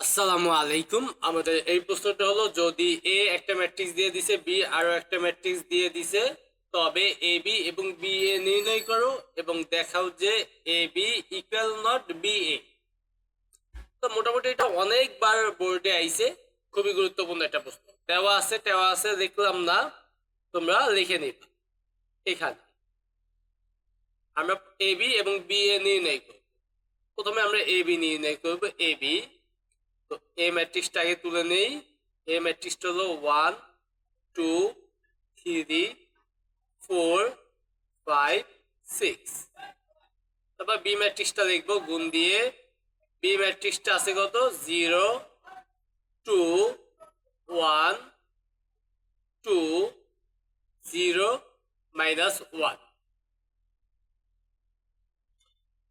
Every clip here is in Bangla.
আসসালামু আলাইকুম। আমাদের এই প্রশ্নটা হলো, যদি এ একটা ম্যাট্রিক্স দিয়ে দিছে বি আরও একটা ম্যাট্রিক্স দিয়ে দিছে, তবে এ বি এবং বি এ নির্ণয় করো এবং দেখাও যে A B equal not B A তো মোটামুটি এটা অনেকবার বোর্ডে আইছে, খুবই গুরুত্বপূর্ণ একটা প্রশ্ন। দেওয়া আছে দেওয়া আছে, লিখলাম না, তোমরা লিখে নিবা। এখানে। আমরা এ বি এবং বি এ নির্ণয় করব। প্রথমে আমরা এ বি নির্ণয় করব। এ বি তো এ ম্যাট্রিক্সটা আগে তুলে নেই। এ ম্যাট্রিক্সটা হলো one two three four five six তারপর বি ম্যাট্রিক্সটা লিখব গুণ দিয়ে। বি ম্যাট্রিক্সটা আছে কত? Zero two one two zero minus one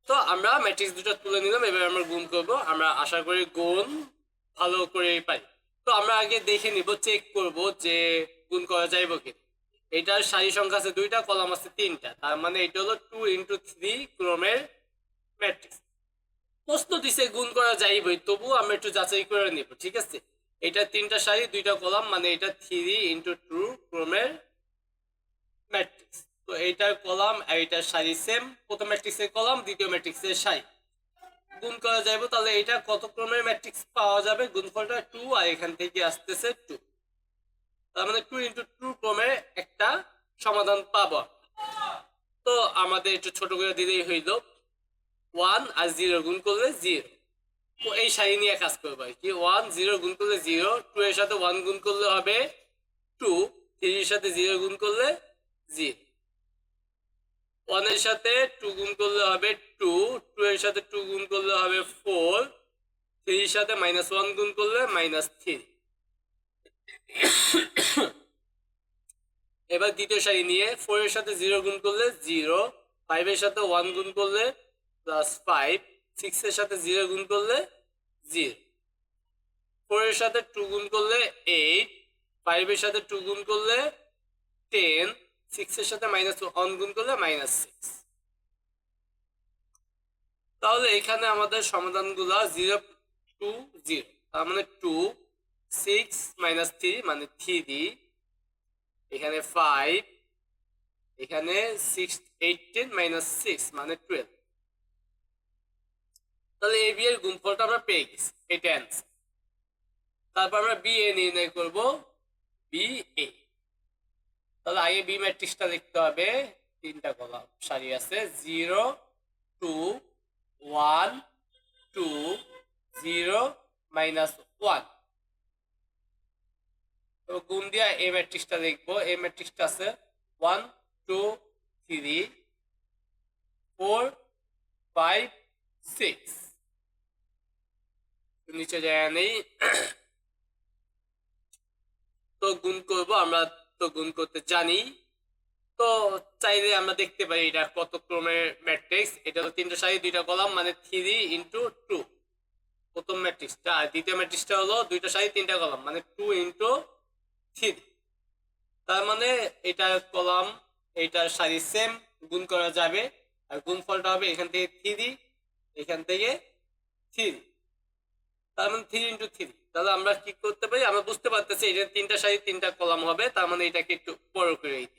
তো আমরা ম্যাট্রিক্স দুটো তুলে নিলাম, এবার আমরা গুণ করব। আমরা আশা করি গুণ ভালো করে পাই। তো আমরা আগে দেখে নিব চেক করব যে গুণ করা যাইব কি এটার সারি সংখ্যা আছে দুইটা, কলাম আছে তিনটা। তার মানে এটা হলো টু ইন্টু থ্রি ক্রমের ম্যাট্রিক্স প্রশ্ন দিছে গুণ করা যাইবই তবু আমরা একটু যাচাই করে নিব, ঠিক আছে? এটা তিনটা সারি, দুইটা কলাম মানে এটা থ্রি ইন্টু টু ক্রমের ম্যাট্রিক্স তো এইটার কলাম আর এইটার সারি সেম প্রথম ম্যাট্রিক্সের কলাম, দ্বিতীয় ম্যাট্রিক্সের সারি। গুণ করা যাবে তাহলে এটা কত ক্রমের ম্যাট্রিক্স পাওয়া যাবে? গুণফলটা টু আর এখান থেকে আসতেছে টু তার মানে টু ইন্টু টু ক্রমের একটা সমাধান পাবো। তো আমাদের একটু ছোট করে দিলেই হইল। ওয়ান আর জিরো গুণ করলে জিরো তো এই সারি নিয়ে কাজ করব আর কি। ওয়ান জিরো গুণ করলে জিরো টু এর সাথে ওয়ান গুণ করলে হবে টু থ্রির সাথে জিরো গুণ করলে জিরো ওয়ানের সাথে টু গুণ করলে হবে টু টু এর সাথে টু গুণ করলে হবে ফোর, থ্রির সাথে মাইনাস ওয়ান গুণ করলে মাইনাস থ্রি। এবার দ্বিতীয় সারি নিয়ে ফোর এর সাথে জিরো গুণ করলে জিরো, ফাইভ এর সাথে ওয়ান গুণ করলে প্লাস ফাইভ, সিক্স এর সাথে জিরো গুণ করলে জিরো। ফোর এর সাথে টু গুণ করলে এইট, ফাইভ এর সাথে টু গুণ করলে টেন সিক্স এর সাথে মাইনাস ওয়ান গুণ করলে মাইনাস সিক্স তাহলে এখানে আমাদের সমাধান সমাধানগুলো জিরো টু জিরো তার মানে টু সিক্স মাইনাস থ্রি মানে থ্রি এখানে ফাইভ এখানে সিক্স এইটিন মাইনাস সিক্স মানে টুয়েলভ তাহলে এ বি এর গুণফলটা আমরা পেয়ে গেছি, এটা অ্যান্সার তারপর আমরা বি এ নির্ণয় করব বি এ তাহলে আগে বি ম্যাট্রিক্সটা লিখতে হবে। তিনটা কলাম, সারি আছে। Zero, two, one, two, zero, minus one. তো গুণ দিয়া এ ম্যাট্রিক্সটা লিখব এ ম্যাট্রিক্সটা আছে one, two, three, four, five, six. নিচে জায়গা নেই। তো গুণ করব আমরা গুণ করতে জানি। তো চাইলে আমরা দেখতে পারি এটা কত ক্রমের ম্যাট্রিক্স এটা তো তিনটা সারি, দুইটা কলাম মানে থ্রি ইন্টু টু প্রথম ম্যাট্রিক্সটা আর দ্বিতীয় ম্যাট্রিক্সটা হলো দুইটা সারি, তিনটা কলাম মানে টু ইন্টু থ্রি তার মানে এটা কলাম এইটার সারি সেম গুণ করা যাবে। আর গুণফলটা হবে এখান থেকে থ্রি এখান থেকে থ্রি তার মানে থ্রি ইন্টু থ্রি তাহলে আমরা কি করতে পারি? আমরা বুঝতে পারতেছি এটা তিনটা সারি, তিনটা কলাম হবে, তার মানে এটাকে একটু বড় করে দিই।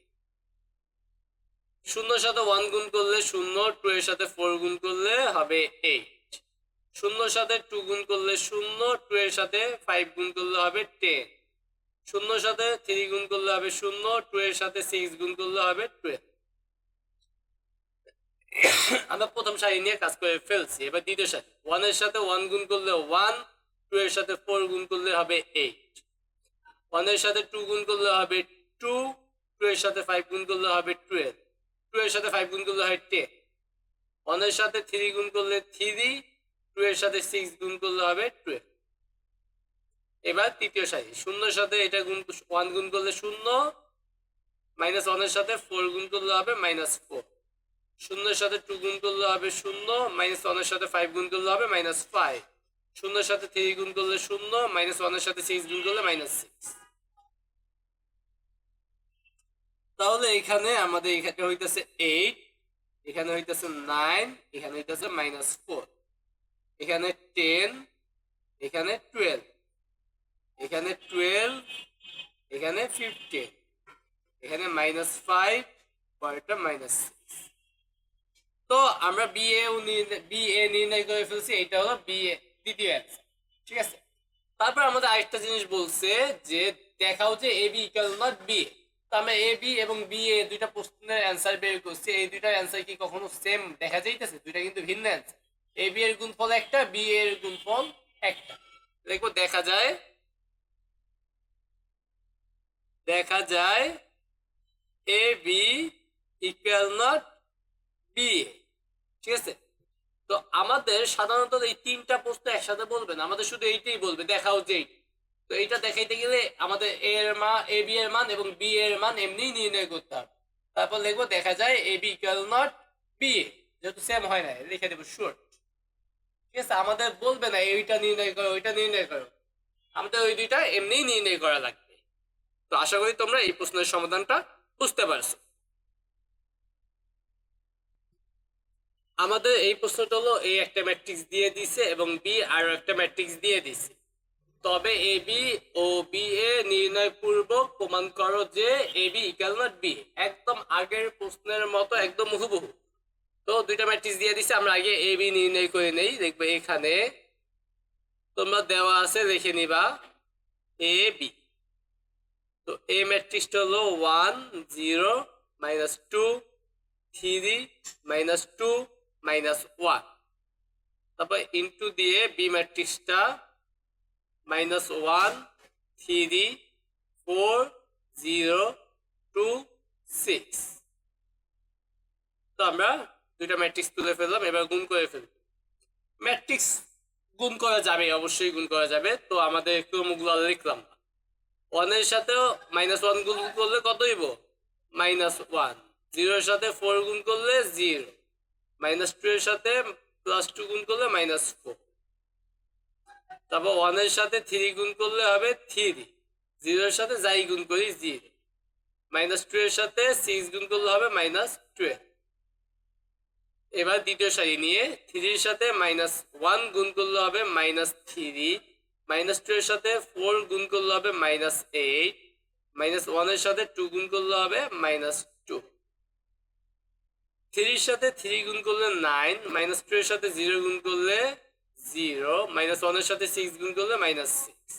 শূন্যর সাথে ওয়ান গুণ করলে শূন্য টু এর সাথে ফোর গুণ করলে হবে এইট শূন্যর সাথে টু গুণ করলে শূন্য টু এর সাথে ফাইভ গুণ করলে হবে টেন শূন্যর সাথে থ্রি গুণ করলে হবে শূন্য টু এর সাথে সিক্স গুণ করলে হবে টুয়েলভ আমরা প্রথম সারি নিয়ে কাজ করে ফেলছি, এবার দ্বিতীয় সারি। ওয়ানের সাথে ওয়ান গুণ করলে ওয়ান টু এর সাথে ফোর গুণ করলে হবে এইট ওয়ানের সাথে টু গুণ করলে হবে টু টু এর সাথে ফাইভ গুণ করলে হবে টুয়েলভ টু এর সাথে ফাইভ গুণ করলে হয় টেন ওয়ানের সাথে থ্রি গুণ করলে থ্রি টু এর সাথে সিক্স গুণ করলে হবে টুয়েলভ এবার তৃতীয় সারি শূন্যর সাথে এটা গুণ ওয়ান গুণ করলে শূন্য মাইনাস ওয়ানের সাথে ফোর গুণ করলে হবে মাইনাস ফোর শূন্যের সাথে টু গুণ করলে হবে শূন্য মাইনাস ওয়ানের সাথে ফাইভ গুণ করলে হবে মাইনাস ফাইভ শূন্যের সাথে থ্রি গুণ করলে শূন্য মাইনাস ওয়ানের সাথে সিক্স গুণ করলে মাইনাস সিক্স তাহলে এখানে আমাদের এখানে হইতেছে এইট এখানে হইতেছে নাইন এখানে হইতেছে মাইনাস ফোর এখানে টেন এখানে টুয়েলভ এখানে টুয়েলভ এখানে ফিফটিন এখানে মাইনাস ফাইভ পরেরটা মাইনাস সিক্স তো আমরা বি এ বি এ নির্ণয় করে ফেলছি, এটা হলো বি অ্যান্সার ঠিক আছে? তারপর আমাদের আরেকটা জিনিস বলছে যে দেখাও যে A B equal not B তো আমরা এ বি এবং বি এ দুইটা প্রশ্নের অ্যান্সার বের করছি। এই দুইটার অ্যান্সার কি কখনো সেম দেখা যাইতেছে? দুইটা কিন্তু ভিন্ন অ্যান্সার এ বি এর গুণফল একটা বি এর গুণফল একটা। দেখব, দেখা যায়। দেখা যায় A B equal not B ঠিক আছে? তো আমাদের সাধারণত এই তিনটা প্রশ্ন একসাথে বলবে না আমাদের শুধু এইটাই বলবে, দেখাও যে। তো এইটা দেখাইতে গেলে আমাদের এ এর মান এ বি এর মান এবং বি এর মান এমনি নির্ণয় করতে হবে। তারপর লিখব, দেখা যায় A B equal not B A যেহেতু সেম হয় না লিখে দেবো শর্ট ঠিক আছে, আমাদের বলবে না, এইটা নির্ণয় করো, ওইটা নির্ণয় করো। আমাদের ওই দুইটা এমনি নির্ণয় করা লাগবে। তো আশা করি তোমরা এই প্রশ্নের সমাধানটা বুঝতে পারছ। আমাদের এই প্রশ্নটা হলো এ একটা ম্যাট্রিক্স দিয়ে দিছে এবং বি আরও একটা ম্যাট্রিক্স দিয়ে দিছে। তবে এ, বি ও বি এ নির্ণয় পূর্বক প্রমাণ করো যে A, B equal not B একদম আগের প্রশ্নের মতো একদম হুবহু। তো দুইটা ম্যাট্রিক্স দিয়ে দিছে, আমরা আগে এ, বি নির্ণয় করে নেই। দেখবে এখানে তোমরা দেওয়া আছে, দেখে নিবা, এ, বি। তো এ ম্যাট্রিক্সটা হলো one zero minus two three minus two minus one তারপর ইন্টু দিয়ে B ম্যাট্রিক্সটা minus one three four zero two six তো আমরা দুইটা ম্যাট্রিক্স তুলে ফেললাম, এবার গুণ করে ফেলব ম্যাট্রিক্স গুণ করা যাবে, অবশ্যই গুণ করা যাবে। তো আমাদের একটু মুখগুলো লিখলাম ওয়ানের সাথেও মাইনাস ওয়ান গুণ করলে কত হইব? মাইনাস ওয়ান জিরোর সাথে ফোর গুণ করলে জিরো মাইনাস টু এর সাথে প্লাস টু গুণ করলে মাইনাস ফোর তারপর ওয়ানের সাথে থ্রি গুণ করলে হবে থ্রি জিরোর সাথে যাই গুণ করি জিরো মাইনাস টু এর সাথে সিক্স গুণ করলে হবে মাইনাস টুয়েলভ এবার দ্বিতীয় সারি নিয়ে থ্রির সাথে মাইনাস ওয়ান গুণ করলে হবে মাইনাস থ্রি মাইনাস টু এর সাথে ফোর গুণ করলে হবে মাইনাস এইট মাইনাস ওয়ানের সাথে টু গুণ করলে হবে মাইনাস থ্রির সাথে থ্রি গুণ করলে নাইন মাইনাস টু এর সাথে জিরো গুণ করলে জিরো মাইনাস ওয়ানের সাথে সিক্স গুণ করলে মাইনাস সিক্স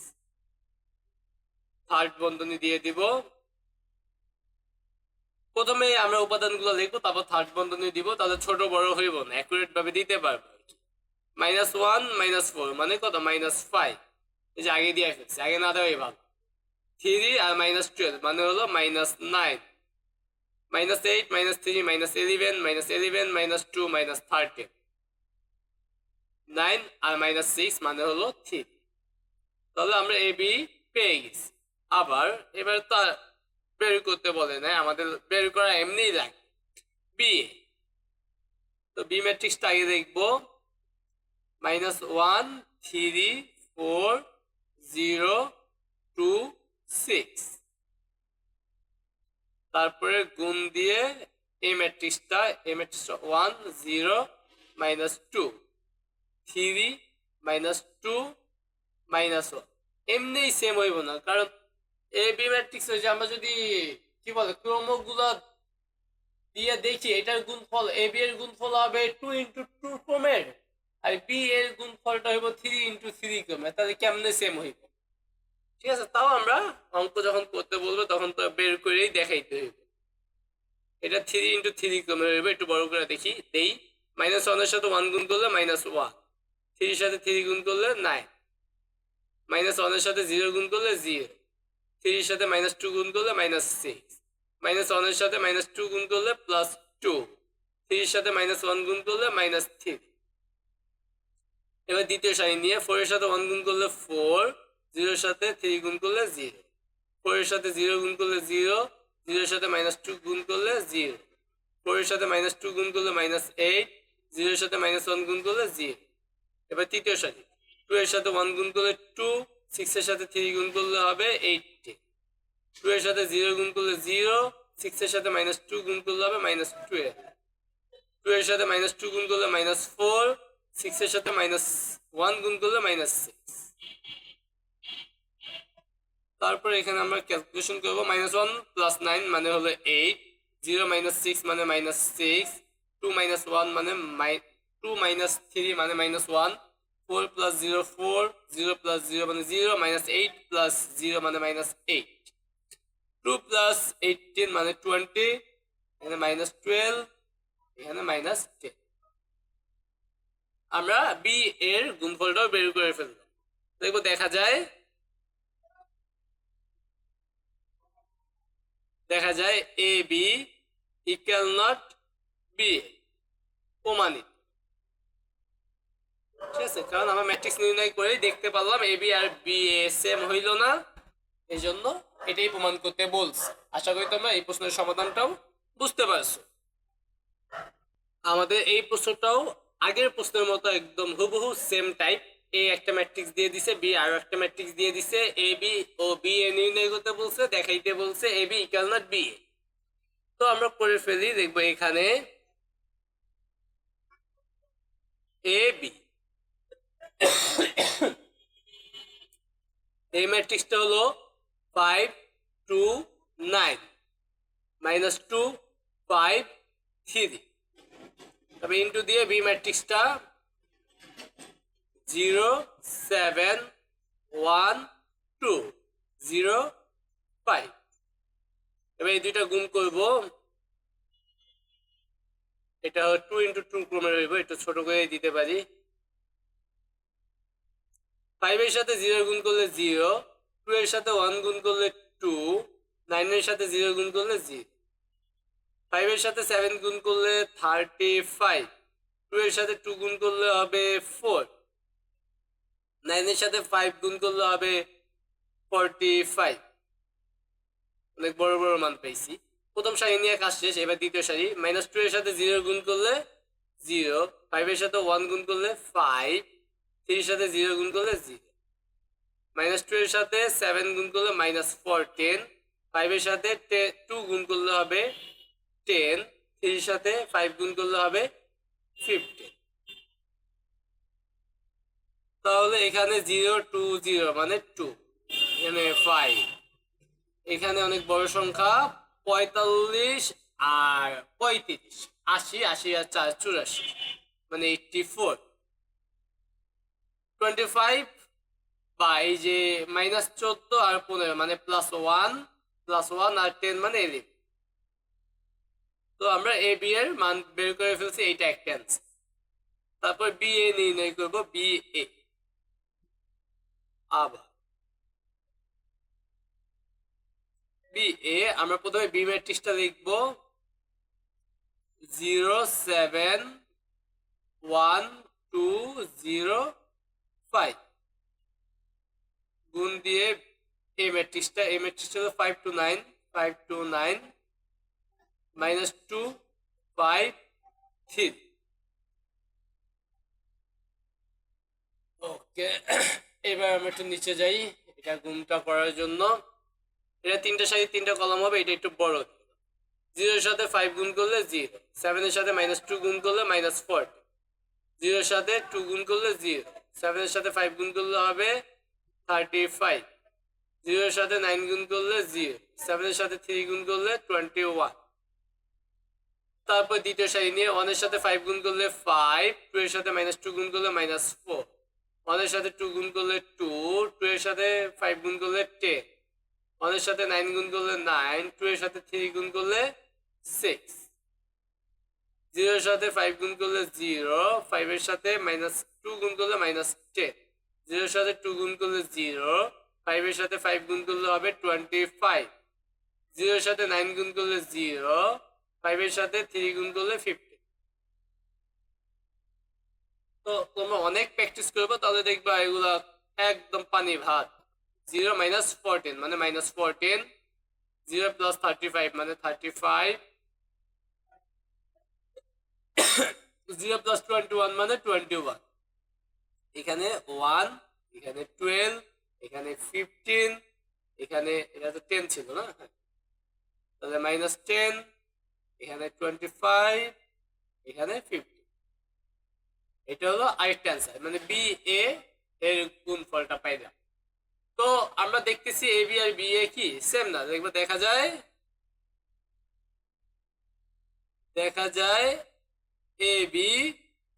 থার্ড বন্ধনী দিয়ে দিব। প্রথমে আমরা উপাদানগুলো লিখব, তারপর থার্ড বন্ধনী দিব, তাহলে ছোট বড় হইব না অ্যাকুরেট ভাবে দিতে পারব। মাইনাস ওয়ান মাইনাস ফোর মানে কত? মাইনাস ফাইভ এই যে আগে দিয়ে ফেলছি, আগে না দেওয়াই ভালো। থ্রি আর মাইনাস টুয়েলভ মানে হলো minus nine minus eight minus three minus eleven minus eleven minus two minus thirteen nine আর মাইনাস সিক্স মানে হলো থ্রি তাহলে আমরা এ বি পেয়ে গেছি। আবার এবার তো বের করতে বলে না আমাদের বের করা এমনিই লাগে। বি তো বি ম্যাট্রিক্সটা আগে দেখব। Minus one three four zero two six তারপরে গুণ দিয়ে এই ম্যাট্রিক্সটা এই ম্যাট্রিক্সটা one zero minus two three minus two minus one এমনিই সেম হইব না, কারণ এ বি ম্যাট্রিক্স হয়েছে আমরা যদি, কি বলে, ক্রমগুলো দিয়ে দেখি, এটার গুণফল এ বি এর গুণফল হবে টু ইন্টু টু ক্রমের, আর বি এর গুণফলটা হইব থ্রি ইন্টু থ্রি ক্রমের, তাহলে কেমনে সেম হইব? ঠিক আছে, তাও আমরা অঙ্ক যখন করতে বলব, তখন তো বের করেই দেখাইতে হইব। এটা থ্রি ইন্টু থ্রি ক্রমের হইব, একটু বড় করে দেখি। দেই মাইনাস ওয়ানের সাথে ওয়ান গুণ করলে মাইনাস ওয়ান থ্রির সাথে থ্রি গুণ করলে নাইন মাইনাস ওয়ানের সাথে জিরো গুণ করলে জিরো থ্রির সাথে মাইনাস টু গুণ করলে মাইনাস সিক্স মাইনাস ওয়ানের সাথে মাইনাস টু গুণ করলে প্লাস টু থ্রির সাথে মাইনাস ওয়ান গুণ করলে মাইনাস থ্রি এবার দ্বিতীয় সারি নিয়ে ফোর এর সাথে ওয়ান গুণ করলে ফোর জিরোর সাথে থ্রি গুণ করলে জিরো ফোর এর সাথে জিরো গুণ করলে জিরো জিরোর সাথে মাইনাস টু গুণ করলে জিরো ফোর এর সাথে মাইনাস টু গুণ করলে মাইনাস এইট জিরোর সাথে মাইনাস ওয়ান গুণ করলে জিরো এবার তৃতীয় সারি টু এর সাথে ওয়ান গুণ করলে টু সিক্স এর সাথে থ্রি গুণ করলে হবে এইটটি টু এর সাথে জিরো গুণ করলে জিরো সিক্স এর সাথে মাইনাস টু গুণ করলে হবে মাইনাস টুয়েলভ টু এর সাথে মাইনাস টু গুণ করলে মাইনাস ফোর সিক্স এর সাথে মাইনাস ওয়ান গুণ করলে মাইনাস সিক্স তারপর এখানে আমরা ক্যালকুলেশন করব মাইনাস ওয়ান প্লাস নাইন মানে হলো এইট জিরো মাইনাস সিক্স মানে minus six two minus one মানে মাই টু মাইনাস থ্রি মানে minus one four plus zero four zero plus zero মানে zero minus eight plus zero মানে minus eight two plus eighteen মানে টোয়েন্টি এখানে মাইনাস টুয়েলভ এখানে মাইনাস টেন আমরা বি এর গুণফলটাও বের করে ফেলব। দেখব দেখা যায় দেখা যায় A B equal not B প্রমাণিত। ঠিক আছে, কারণ আমরা ম্যাট্রিক্স নির্ণয় করেই দেখতে পারলাম এ বি আর বি এ সেম হইল না। এই জন্য এটাই প্রমাণ করতে বলছে। আশা করি তোমরা এই প্রশ্নের সমাধানটাও বুঝতে পারছ। আমাদের এই প্রশ্নটাও আগের প্রশ্নের মতো একদম হুবহু সেম টাইপ এ একটা ম্যাট্রিক্স দিয়ে দিছে, বি আরও একটা ম্যাট্রিক্স দিয়ে দিছে, এ, বি ও বি এ নির্ণয় করতে বলছে, দেখাইতে বলছে, A, B equal not B তো আমরা করে ফেলি, দেখব এখানে এ, বি। এই ম্যাট্রিক্সটা হলো five two nine minus two five three তবে ইন্টু দিয়ে B ম্যাট্রিক্সটা zero seven one two zero five এবার এই দুইটা গুণ করব। এটা টু ইন্টু টু ক্রমে রইব, একটু ছোট করে দিতে পারি। ফাইভের সাথে জিরো গুণ করলে জিরো টু এর সাথে ওয়ান গুণ করলে টু নাইনের সাথে জিরো গুণ করলে জিরো ফাইভের সাথে সেভেন গুণ করলে থার্টি ফাইভ টু এর সাথে টু গুণ করলে হবে ফোর নাইনের সাথে ফাইভ গুণ করলে হবে ফর্টি ফাইভ অনেক বড় বড় মান পেয়েছি। প্রথম সারি নিয়ে কাজ শেষ, এবার দ্বিতীয় সারি। মাইনাস টু এর সাথে জিরো গুণ করলে জিরো ফাইভের সাথে ওয়ান গুণ করলে ফাইভ থ্রির সাথে জিরো গুণ করলে জিরো মাইনাস টু এর সাথে সেভেন গুণ করলে মাইনাস ফোরটিন ফাইভের সাথে টু গুণ করলে হবে টেন থ্রির সাথে ফাইভ গুণ করলে হবে ফিফটিন তাহলে এখানে জিরো টু জিরো মানে টু এখানে ফাইভ এখানে অনেক বড় সংখ্যা, পঁয়তাল্লিশ আর পঁয়ত্রিশ। আশি আশি আর চার, চুরাশি। মানে এইটটি ফোর টোয়েন্টি ফাইভ বা এই যে মাইনাস চোদ্দ আর পনেরো মানে প্লাস ওয়ান প্লাস ওয়ান আর টেন মানে এলিভ তো আমরা এ বি এর মান বের করে ফেলছি, এইটা একটা তারপর বি এ নির্ণয় করব বি এ আবার। বি এ আমরা প্রথমে বি ম্যাট্রিক্সটা লিখব। Zero seven one two zero five গুণ দিয়ে এ ম্যাট্রিক্সটা A ম্যাট্রিক্সটা five two nine five two nine minus two five three okay এবার আমরা একটু নিচে যাই, এটা গুণটা করার জন্য। এটা তিনটা সারি তিনটা কলম হবে, এটা একটু বড়। জিরোর সাথে ফাইভ গুণ করলে জিরো সেভেনের সাথে মাইনাস টু গুণ করলে মাইনাস ফোর জিরোর সাথে টু গুণ করলে জিরো সেভেনের সাথে ফাইভ গুণ করলে হবে থার্টি ফাইভ জিরোর সাথে নাইন গুণ করলে জিরো সেভেনের সাথে থ্রি গুণ করলে টোয়েন্টি ওয়ান তারপর দ্বিতীয় সারি নিয়ে ওয়ানের সাথে ফাইভ গুণ করলে ফাইভ টু এর সাথে মাইনাস টু গুণ করলে মাইনাস ফোর ওয়ানের সাথে টু গুণ করলে টু টু এর সাথে ফাইভ গুণ করলে টেন ওয়ানের সাথে নাইন গুণ করলে নাইন টু এর সাথে থ্রি গুণ করলে সিক্স জিরোর সাথে ফাইভ গুণ করলে জিরো ফাইভের সাথে মাইনাস টু গুণ করলে মাইনাস টেন জিরোর সাথে টু গুণ করলে জিরো ফাইভের সাথে ফাইভ গুণ করলে হবে টোয়েন্টি ফাইভ জিরোর সাথে নাইন গুণ করলে জিরো ফাইভের সাথে থ্রি গুণ করলে ফিফটি তো তোমরা অনেক প্র্যাকটিস করবে, তাহলে দেখবা এগুলা একদম পানি ভাত। জিরো মাইনাস ফোরটিন মানে minus fourteen zero plus thirty five মানে thirty five zero plus twenty one মানে টোয়েন্টি ওয়ান এখানে ওয়ান এখানে টুয়েলভ এখানে ফিফটিন এখানে, এটা তো টেন ছিল না? তাহলে মাইনাস টেন এখানে টোয়েন্টি ফাইভ এখানে ফিফটি এটা হলো আরেকটা অ্যান্সার মানে বি এ এর গুণ ফলটা পাইলাম। তো আমরা দেখতেছি এ বি আর বি এ কি? সেম না। দেখব, দেখা যায় দেখা যায় A B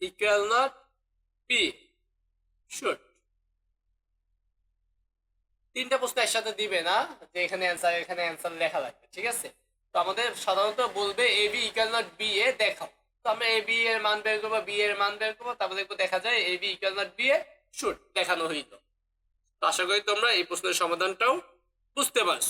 equal not B shoot তিনটা প্রশ্ন একসাথে দিবে না, যে এখানে অ্যান্সার এখানে অ্যান্সার লেখা লাগবে, ঠিক আছে? তো আমাদের সাধারণত বলবে A B equal not B A দেখাও। আমরা এ বি এর মান বের করব বি এর মান বের করব, তারপর দেখব দেখা যায় A B equal not B A shoot দেখানো হইতো তো আশা করি তোমরা এই প্রশ্নের সমাধানটাও বুঝতে পারছ।